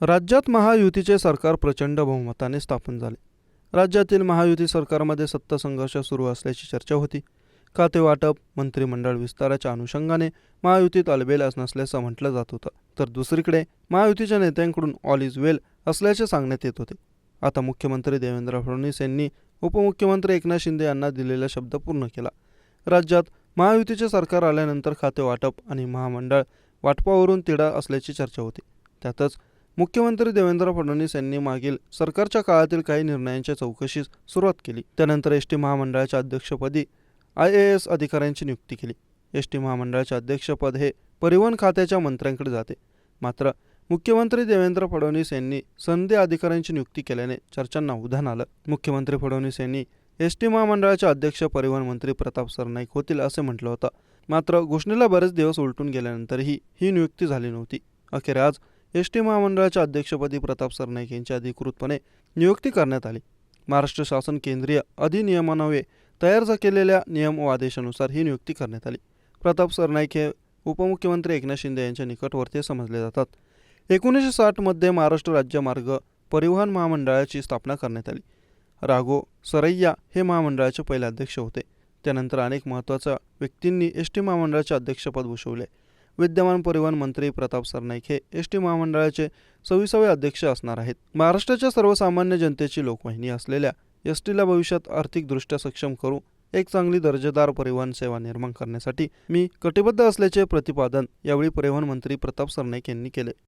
राज्यात महायुतीचे सरकार प्रचंड बहुमताने स्थापन झाले. राज्यातील महायुती सरकारमध्ये सत्ता संघर्ष सुरू असल्याची चर्चा होती. खाते वाटप? मंत्रिमंडळ विस्ताराच्या अनुषंगाने महायुतीत अलबेल नसल्याचं म्हटलं जात होतं. तर दुसरीकडे महायुतीच्या नेत्यांकडून ऑल इज वेल असल्याचे सांगण्यात येत होते. आता मुख्यमंत्री देवेंद्र फडणवीस यांनी उपमुख्यमंत्री एकनाथ शिंदे यांना दिलेला शब्द पूर्ण केला. राज्यात महायुतीचे सरकार आल्यानंतर खाते वाटप आणि महामंडळ वाटपावरून तिढा असल्याची चर्चा होती. त्यातच मुख्यमंत्री देवेंद्र फडणवीस यांनी मागील सरकारच्या काळातील काही निर्णयांच्या चौकशीस सुरुवात केली. त्यानंतर एस टी महामंडळाच्या अध्यक्षपदी आय ए एस अधिकाऱ्यांची नियुक्ती केली. एस टी महामंडळाचे अध्यक्षपद हे परिवहन खात्याच्या मंत्र्यांकडे जाते. मात्र मुख्यमंत्री देवेंद्र फडणवीस यांनी संधी अधिकाऱ्यांची नियुक्ती केल्याने चर्चांना उधाण आलं. मुख्यमंत्री फडणवीस यांनी एस टी महामंडळाचे अध्यक्ष परिवहन मंत्री प्रताप सरनाईक होतील असे म्हटलं होतं. मात्र घोषणेला बरेच दिवस उलटून गेल्यानंतरही ही नियुक्ती झाली नव्हती. अखेर आज एस टी महामंडळाच्या अध्यक्षपदी प्रताप सरनाईक यांची अधिकृतपणे नियुक्ती करण्यात आली. महाराष्ट्र शासन केंद्रीय अधिनियमानवे तयार केलेल्या नियम व आदेशानुसार ही नियुक्ती करण्यात आली. प्रताप सरनाईक हे उपमुख्यमंत्री एकनाथ शिंदे यांच्या निकटवर्तीय समजले जातात. एकोणीसशे साठमध्ये महाराष्ट्र राज्य मार्ग परिवहन महामंडळाची स्थापना करण्यात आली. राघो सरैया हे महामंडळाचे पहिले अध्यक्ष होते. त्यानंतर अनेक महत्त्वाच्या व्यक्तींनी एस टी महामंडळाचे अध्यक्षपद भूषवले. विद्यमान परिवहन मंत्री प्रताप सरनाईक हे एस टी महामंडळाचे सव्वीसावे अध्यक्ष असणार आहेत. महाराष्ट्राच्या सर्वसामान्य जनतेची लोकवाहिनी असलेल्या एस टीला भविष्यात आर्थिकदृष्ट्या सक्षम करू एक चांगली दर्जेदार परिवहन सेवा निर्माण करण्यासाठी मी कटिबद्ध असल्याचे प्रतिपादन यावेळी परिवहन मंत्री प्रताप सरनाईक यांनी केले.